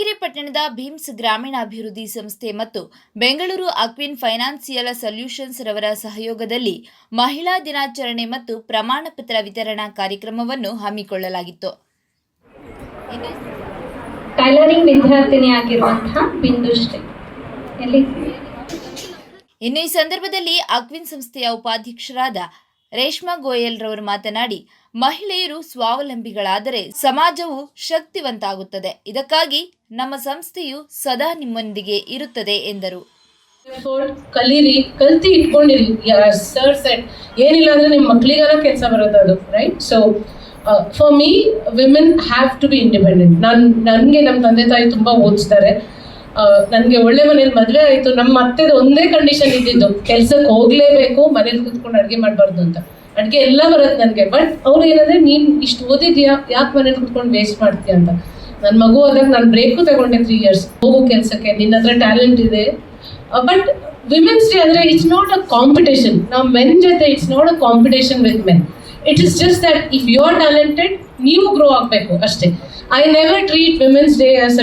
ಕೊರಟಗೆರೆ ಪಟ್ಟಣದ ಭೀಮ್ಸ್ ಗ್ರಾಮೀಣಾಭಿವೃದ್ಧಿ ಸಂಸ್ಥೆ ಮತ್ತು ಬೆಂಗಳೂರು ಅಕ್ವಿನ್ ಫೈನಾನ್ಸಿಯಲ್ ಸೊಲ್ಯೂಷನ್ಸ್ ರವರ ಸಹಯೋಗದಲ್ಲಿ ಮಹಿಳಾ ದಿನಾಚರಣೆ ಮತ್ತು ಪ್ರಮಾಣ ಪತ್ರ ವಿತರಣಾ ಕಾರ್ಯಕ್ರಮವನ್ನು ಹಮ್ಮಿಕೊಳ್ಳಲಾಗಿತ್ತು. ಟೈಲರಿಂಗ್ ಬಿಂದುಶ್ರೀ ಇನ್ನು ಈ ಸಂದರ್ಭದಲ್ಲಿ ಅಕ್ವಿನ್ ಸಂಸ್ಥೆಯ ಉಪಾಧ್ಯಕ್ಷರಾದ ರೇಷ್ಮಾ ಗೋಯಲ್ ರವರು ಮಾತನಾಡಿ ಮಹಿಳೆಯರು ಸ್ವಾವಲಂಬಿಗಳಾದರೆ ಸಮಾಜವು ಶಕ್ತಿವಂತಾಗುತ್ತದೆ. ಇದಕ್ಕಾಗಿ ನಮ್ಮ ಸಂಸ್ಥೆಯು ಸದಾ ನಿಮ್ಮೊಂದಿಗೆ ಇರುತ್ತದೆ ಎಂದರು. ಕಲೀರಿ ಕಲ್ತಿ ಇಟ್ಕೊಂಡಿರಿ. ಸರ್ ಸೆಟ್ ಏನಿಲ್ಲ ಅಂದ್ರೆ ನಿಮ್ಮ ಮಕ್ಳಿಗಾರ ಕೆಲಸ ಬರೋದು ಅದು right so for me women have to be independent ನಾನು, ನನಗೆ ನಮ್ಮ ತಂದೆ ತಾಯಿ ತುಂಬ ಓದಿಸ್ತಾರೆ. ನನಗೆ ಒಳ್ಳೆ ಮನೇಲಿ ಮದುವೆ ಆಯ್ತು. ನಮ್ಮ ಅತ್ತೆದು ಒಂದೇ ಕಂಡೀಷನ್ ಇದ್ದಿದ್ದು. ಕೆಲ್ಸಕ್ಕೆ ಹೋಗಲೇಬೇಕು, ಮನೇಲಿ ಕೂತ್ಕೊಂಡು ಅಡುಗೆ ಮಾಡಬಾರ್ದು ಅಂತ. ಅಡುಗೆ ಎಲ್ಲ ಬರುತ್ತೆ ನನಗೆ. ಬಟ್ ಅವ್ರು ಏನಂದ್ರೆ, ನೀನು ಇಷ್ಟು ಓದಿದ್ಯಾ? ಯಾಕೆ ಮನೇಲಿ ಕುತ್ಕೊಂಡು ವೇಸ್ಟ್ ಮಾಡ್ತೀಯ? ಅಂತ. ನನ್ನ ಮಗು ಆದಾಗ ನಾನು ಬ್ರೇಕು ತಗೊಂಡೆ ತ್ರೀ ಇಯರ್ಸ್ ಹೋಗೋ ಕೆಲಸಕ್ಕೆ. ನಿನ್ನ ಹತ್ರ ಟ್ಯಾಲೆಂಟ್ ಇದೆ. ಬಟ್ ವಿಮೆನ್ಸ್ ಡೇ ಅಂದರೆ ಇಟ್ಸ್ ನಾಟ್ ಅ ಕಾಂಪಿಟೇಷನ್ ನಾವು ಮೆನ್ ಜೊತೆ it's not a competition with men it is just that if you are talented ನೀವು ಗ್ರೋ ಆಗಬೇಕು ಅಷ್ಟೇ. I never treat women's day as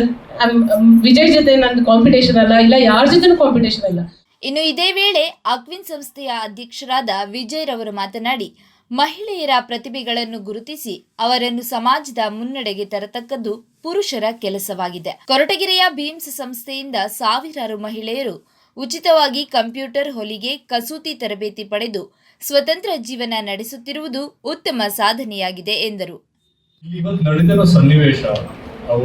Vijay ಜೊತೆ ನಂದು competition ಅಲ್ಲ, ಇಲ್ಲ, ಯಾರ ಜೊತೆನೂ ಕಾಂಪಿಟೇಷನ್ ಅಲ್ಲ ಇನ್ನು ಇದೇ ವೇಳೆ ಅಕ್ವಿನ್ ಸಂಸ್ಥೆಯ ಅಧ್ಯಕ್ಷರಾದ ವಿಜಯ್ ರವರು ಮಾತನಾಡಿ, ಮಹಿಳೆಯರ ಪ್ರತಿಭೆಗಳನ್ನು ಗುರುತಿಸಿ ಅವರನ್ನು ಸಮಾಜದ ಮುನ್ನಡೆಗೆ ತರತಕ್ಕದ್ದು ಪುರುಷರ ಕೆಲಸವಾಗಿದೆ. ಕೊರಟಗೆರೆಯ ಭೀಮ್ಸ್ ಸಂಸ್ಥೆಯಿಂದ ಸಾವಿರಾರು ಮಹಿಳೆಯರು ಉಚಿತವಾಗಿ ಕಂಪ್ಯೂಟರ್ ಹೊಲಿಗೆ, ಕಸೂತಿ ತರಬೇತಿ ಪಡೆದು ಸ್ವತಂತ್ರ ಜೀವನ ನಡೆಸುತ್ತಿರುವುದು ಉತ್ತಮ ಸಾಧನೆಯಾಗಿದೆ ಎಂದರು. ಸನ್ನಿವೇಶ. ಆ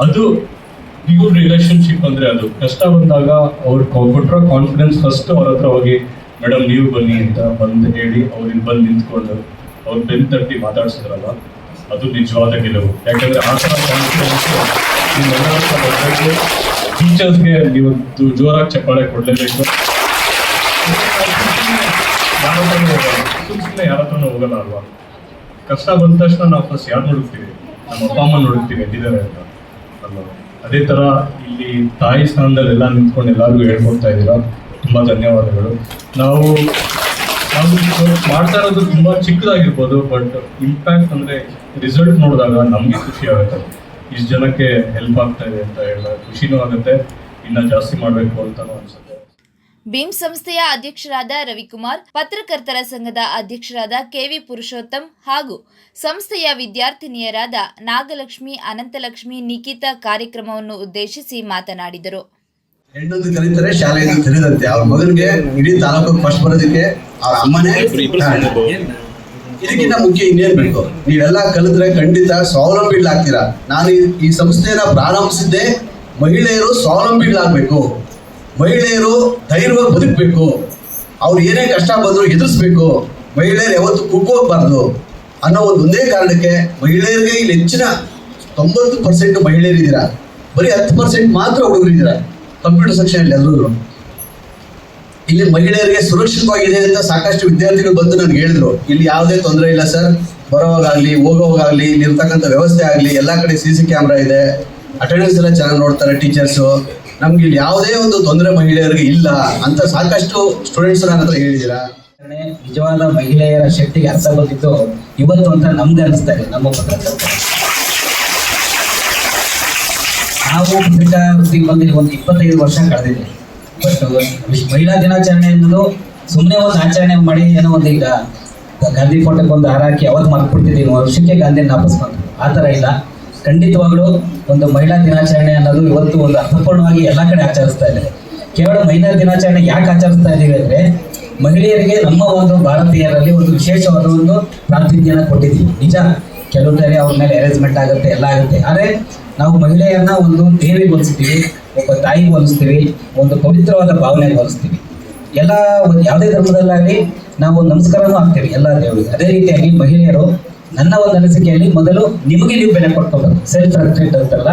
ಅದು ಪ್ಯೂರ್ ರಿಲೇಶನ್ಶಿಪ್ ಅಂದ್ರೆ ಅದು. ಕಷ್ಟ ಬಂದಾಗ ಅವ್ರು ಕೊಟ್ಟಿರೋ ಕಾನ್ಫಿಡೆನ್ಸ್ ಫಸ್ಟ್ ಅವ್ರ ಹತ್ರ ಹೋಗಿ, ಮೇಡಮ್, ನೀವು ಬನ್ನಿ ಅಂತ ಬಂದು ಹೇಳಿ ಅವ್ರಿಗೆ ಬಂದು ನಿಂತ್ಕೊಂಡು ಅವ್ರ ಬೆನ್ ತಟ್ಟಿ ಮಾತಾಡ್ಸಿದ್ರಲ್ಲ, ಅದು ನಿಜವಾದ ಗೆಲುವು. ಯಾಕಂದ್ರೆ ಆ ಥರ ಕಾನ್ಫಿಡೆನ್ಸ್ ಟೀಚರ್ಸ್ಗೆ ನೀವು ಜೋರಾಗಿ ಚಪ್ಪಾಳೆ ಕೊಡಲೇಬೇಕು. ಸುಮ್ಮನೆ ಯಾರ ಹತ್ರನೂ ಹೋಗಲ್ಲ ಅಲ್ವಾ? ಕಷ್ಟ ಬಂದ ತಕ್ಷಣ ನಾವು ಫಸ್ಟ್ ಯಾರು ನೋಡುತ್ತೀವಿ ನಮ್ಮ ಅಪ್ಪ ಅಮ್ಮ ನೋಡುತ್ತೀವಿ ಎಲ್ಲಿದ್ದಾರೆ ಅಂತ. ಅಲ್ವಾ? ಅದೇ ತರ ಇಲ್ಲಿ ತಾಯಿ ಸ್ಥಾನದಲ್ಲಿ ಎಲ್ಲ ನಿಂತ್ಕೊಂಡು ಎಲ್ಲರಿಗೂ ಹೇಳ್ಕೊಡ್ತಾ ಇದ್ದೀರಾ? ತುಂಬಾ ಧನ್ಯವಾದಗಳು. ನಾವು ನಾವು ಮಾಡ್ತಾ ಇರೋದು ತುಂಬಾ ಚಿಕ್ಕದಾಗಿರ್ಬೋದು ಬಟ್ ಇಂಪ್ಯಾಕ್ಟ್ ಅಂದ್ರೆ ರಿಸಲ್ಟ್ ನೋಡಿದಾಗ ನಮಗೆ ಖುಷಿ ಆಗುತ್ತೆ. ಇಷ್ಟು ಜನಕ್ಕೆ ಹೆಲ್ಪ್ ಆಗ್ತಾ ಇದೆ ಅಂತ ಹೇಳ ಖುಷಿನೂ ಆಗುತ್ತೆ, ಇನ್ನ ಜಾಸ್ತಿ ಮಾಡಬೇಕು ಅಂತಲೂ ಅನ್ಸುತ್ತೆ. ಭೀಮ್ ಸಂಸ್ಥೆಯ ಅಧ್ಯಕ್ಷರಾದ ರವಿಕುಮಾರ್ ಪತ್ರಕರ್ತರ ಸಂಘದ ಅಧ್ಯಕ್ಷರಾದ ಕೆವಿ ಪುರುಷೋತ್ತಮ್ ಹಾಗೂ ಸಂಸ್ಥೆಯ ವಿದ್ಯಾರ್ಥಿನಿಯರಾದ ನಾಗಲಕ್ಷ್ಮಿ ಅನಂತಲಕ್ಷ್ಮಿ ನಿಖಿತಾ ಕಾರ್ಯಕ್ರಮವನ್ನು ಉದ್ದೇಶಿಸಿ ಮಾತನಾಡಿದರು. ಹೆಣ್ಣೊಂದು ಕಲಿತಾರೆ ಶಾಲೆಯನ್ನು ಕಲಿದಂತೆ. ಅವ್ರ ಮಗನಿಗೆ ಇಡೀ ತಾಲೂಕು ಫಸ್ಟ್ ಬರೋದಕ್ಕೆ ಅವ್ರ ಅಮ್ಮನೇ. ಇದಕ್ಕಿಂತ ಮುಖ್ಯ ಇನ್ನೇನ್ ಬೇಕು? ನೀವೆಲ್ಲ ಕಲಿತ್ರೆ ಖಂಡಿತ ಸ್ವಾವಲಂಬಿಗಳಾಗ್ತೀರಾ. ನಾನು ಈ- ಈ ಸಂಸ್ಥೆಯನ್ನ ಪ್ರಾರಂಭಿಸಿದ್ದೆ ಮಹಿಳೆಯರು ಸ್ವಾವಲಂಬಿಗಳಾಗಬೇಕು. ಮಹಿಳೆಯರು ಧೈರ್ಯವಾಗಿ ಬದುಕಬೇಕು. ಅವ್ರು ಏನೇ ಕಷ್ಟ ಬಂದರೂ ಎದುರಿಸ್ಬೇಕು ಮಹಿಳೆಯರು ಯಾವತ್ತು ಕುಗ್ಗೋಗ್ಬಾರ್ದು ಅನ್ನೋ ಒಂದು ಒಂದೇ ಕಾರಣಕ್ಕೆ ಮಹಿಳೆಯರಿಗೆ ಇಲ್ಲಿ ಹೆಚ್ಚಿನ ತೊಂಬತ್ತು ಪರ್ಸೆಂಟ್ ಮಹಿಳೆಯರಿದ್ದೀರಾ? ಬರೀ ಹತ್ತು ಪರ್ಸೆಂಟ್ ಮಾತ್ರ ಹುಡುಗರಿದ್ದೀರಾ? ಕಂಪ್ಯೂಟರ್ ಸೆಕ್ಷನ್ ಎಲ್ಲರೂ. ಇಲ್ಲಿ ಮಹಿಳೆಯರಿಗೆ ಸುರಕ್ಷಿತವಾಗಿದೆ ಅಂತ ಸಾಕಷ್ಟು ವಿದ್ಯಾರ್ಥಿಗಳು ಬಂದು ನನಗೆ ಹೇಳಿದ್ರು. ಇಲ್ಲಿ ಯಾವುದೇ ತೊಂದರೆ ಇಲ್ಲ ಸರ್. ಬರೋವಾಗಲಿ, ಹೋಗೋವಾಗಲಿ ಇಲ್ಲಿ ಇರ್ತಕ್ಕಂಥ ವ್ಯವಸ್ಥೆ ಆಗಲಿ, ಎಲ್ಲ ಕಡೆ ಸಿ ಸಿ ಕ್ಯಾಮ್ರಾ ಇದೆ. ಅಟೆಂಡೆನ್ಸ್ ಎಲ್ಲ ಚೆನ್ನಾಗಿ ನೋಡ್ತಾರೆ ಟೀಚರ್ಸು ನಮ್ಗೆ ಇಲ್ಲಿ ಯಾವುದೇ ಒಂದು ತೊಂದರೆ ಮಹಿಳೆಯರಿಗೆ ಇಲ್ಲ ಅಂತ ಸಾಕಷ್ಟು ಸ್ಟೂಡೆಂಟ್ಸ್ ನನ್ನ ಹತ್ರ ಹೇಳಿದ್ದೀರಾ? ನಿಜವಾದ ಮಹಿಳೆಯರ ಶಕ್ತಿಗೆ ಅರ್ಥ ಬಂದಿದ್ದು ಇವತ್ತು ಅಂತ ನಮ್ಗೆ ಅನಿಸ್ತಾ ಇದೆ, ನಮ್ಮ ಪತ್ರ ನಾವು ಪತ್ರಿಕಾ ವೃತ್ತಿಗೆ ಬಂದು ಒಂದು ಇಪ್ಪತ್ತೈದು ವರ್ಷ ಕಳೆದಿದೆ. ಬಟ್ ಮಹಿಳಾ ದಿನಾಚರಣೆ ಅನ್ನೋದು ಸುಮ್ಮನೆ ಒಂದು ಆಚರಣೆ ಮಾಡಿ ಏನೋ ಒಂದು ಈಗ ಗಾಂಧಿ ಫೋಟೋಕ್ಕೆ ಒಂದು ಹಾರಾಕಿ ಅವತ್ತು ಮರ್ತ್ಬಿಡ್ತಿದ್ದೀವಿ, ವರ್ಷಕ್ಕೆ ಗಾಂಧಿ ಬಂದು ಆ ಥರ ಇಲ್ಲ. ಖಂಡಿತವಾಗ್ಲೂ ಒಂದು ಮಹಿಳಾ ದಿನಾಚರಣೆ ಅನ್ನೋದು ಇವತ್ತು ಒಂದು ಅರ್ಥಪೂರ್ಣವಾಗಿ ಎಲ್ಲ ಕಡೆ ಆಚರಿಸ್ತಾ ಇದೆ. ಕೇವಲ ಮಹಿಳಾ ದಿನಾಚರಣೆ ಯಾಕೆ ಆಚರಿಸ್ತಾ ಇದ್ದೀವಿ ಅಂದರೆ, ಮಹಿಳೆಯರಿಗೆ ನಮ್ಮ ಒಂದು ಭಾರತೀಯರಲ್ಲಿ ಒಂದು ವಿಶೇಷವಾದ ಒಂದು ಪ್ರಾತಿನಿಧ್ಯನ ಕೊಟ್ಟಿದ್ದೀವಿ. ನಿಜ, ಕೆಲವು ಟೈಮ್ ಅವ್ರ ಮೇಲೆ ಅರೇಂಜ್ಮೆಂಟ್ ಆಗುತ್ತೆ, ಎಲ್ಲ ಆಗುತ್ತೆ. ಆದರೆ ನಾವು ಮಹಿಳೆಯರನ್ನ ಒಂದು ದೇವಿ ಹೋಲಿಸ್ತೀವಿ ಒಬ್ಬ ತಾಯಿಗೆ ಹೋಲಿಸ್ತೀವಿ ಒಂದು ಪವಿತ್ರವಾದ ಭಾವನೆ ಹೋಲಿಸ್ತೀವಿ ಎಲ್ಲ ಒಂದು ಯಾವುದೇ ಧರ್ಮದಲ್ಲಾಗಲಿ ನಾವು ನಮಸ್ಕಾರನೂ ಹಾಕ್ತೀವಿ ಎಲ್ಲ ದೇವರಿಗೆ. ಅದೇ ರೀತಿಯಾಗಿ ಮಹಿಳೆಯರು ನನ್ನ ಒಂದು ಅನಿಸಿಕೆಯಲ್ಲಿ ಮೊದಲು ನಿಮಗೆ ನೀವು ಬೆಲೆ ಕೊಟ್ಕೋಬೇಕು. ಸೆಲ್ಫ್ ರೆಸ್ಪೆಕ್ಟ್ ಅಂತಲ್ಲ,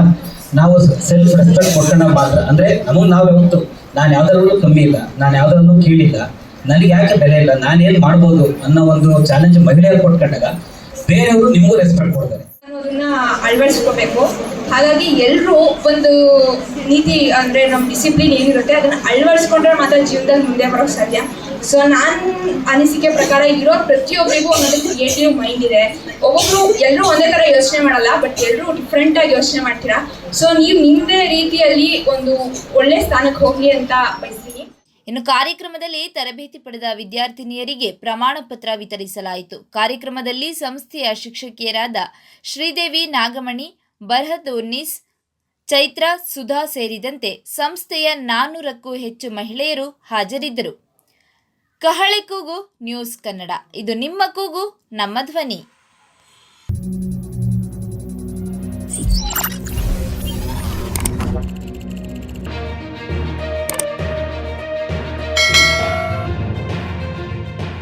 ನಾವು ಸೆಲ್ಫ್ ರೆಸ್ಪೆಕ್ಟ್ ಕೊಟ್ಟಣ ಮಾತ್ರ. ಅಂದ್ರೆ ನಮಗೆ ನಾವು ಯಾವತ್ತು ನಾನು ಯಾವ್ದಾರಲ್ಲೂ ಕಮ್ಮಿ ಇಲ್ಲ. ನಾನು ಯಾವ್ದ್ರಲ್ಲೂ ಕೇಳಿಲ್ಲ ನನಗೆ ಯಾಕೆ ಬೆಲೆ ಇಲ್ಲ? ನಾನು ಏನ್ ಮಾಡ್ಬೋದು ಅನ್ನೋ ಒಂದು ಚಾಲೆಂಜ್ ಮಹಿಳೆಯರು ಕೊಟ್ಕೊಂಡಾಗ ಬೇರೆಯವರು ನಿಮಗೂ ರೆಸ್ಪೆಕ್ಟ್ ಕೊಡ್ತಾರೆ. ಅಳವಡಿಸ್ಕೋಬೇಕು. ಹಾಗಾಗಿ ಎಲ್ಲರೂ ಒಂದು ನೀತಿ ಅಂದ್ರೆ ನಮ್ಮ ಡಿಸಿಪ್ಲಿನ್ ಏನಿರುತ್ತೆ ಅದನ್ನ ಅಳವಡಿಸ್ಕೊಂಡ್ರೆ ಮಾತ್ರ ಜೀವನದಲ್ಲಿ ಮುಂದೆ ಬರೋಕ್ ಸಾಧ್ಯ. ಸೊ ನನ್ನ ಅನಿಸಿಕೆ ಪ್ರಕಾರ ಇರೋ ಪ್ರತಿಯೊಬ್ಬರಿಗೂ ಒಂದೊಂದು ಕ್ರಿಯೇಟಿವ್ ಮೈಂಡ್ ಇದೆ. ಒಬ್ಬೊಬ್ರು ಎಲ್ಲರೂ ಒಂದೇ ಥರ ಯೋಚನೆ ಮಾಡಲ್ಲ ಬಟ್ ಎಲ್ಲರೂ ಡಿಫ್ರೆಂಟ್ ಆಗಿ ಯೋಚನೆ ಮಾಡ್ತೀರಾ? ಸೊ ನೀವು ನಿಮ್ಮದೇ ರೀತಿಯಲ್ಲಿ ಒಂದು ಒಳ್ಳೆ ಸ್ಥಾನಕ್ಕೆ ಹೋಗ್ಲಿ ಅಂತ ಬಯಸ್ತೀನಿ. ಇನ್ನು ಕಾರ್ಯಕ್ರಮದಲ್ಲಿ ತರಬೇತಿ ಪಡೆದ ವಿದ್ಯಾರ್ಥಿನಿಯರಿಗೆ ಪ್ರಮಾಣ ಪತ್ರ ವಿತರಿಸಲಾಯಿತು. ಕಾರ್ಯಕ್ರಮದಲ್ಲಿ ಸಂಸ್ಥೆಯ ಶಿಕ್ಷಕಿಯರಾದ ಶ್ರೀದೇವಿ ನಾಗಮಣಿ, ಬರ್ಹದ್ ಉನ್ನೀಸ್ ಚೈತ್ರ, ಸುಧಾ ಸೇರಿದಂತೆ ಸಂಸ್ಥೆಯ ನಾನ್ನೂರಕ್ಕೂ ಹೆಚ್ಚು ಮಹಿಳೆಯರು ಹಾಜರಿದ್ದರು. ಕಹಳೆ ಕೂಗು ನ್ಯೂಸ್ ಕನ್ನಡ. ಇದು ನಿಮ್ಮ ಕೂಗು ನಮ್ಮ ಧ್ವನಿ.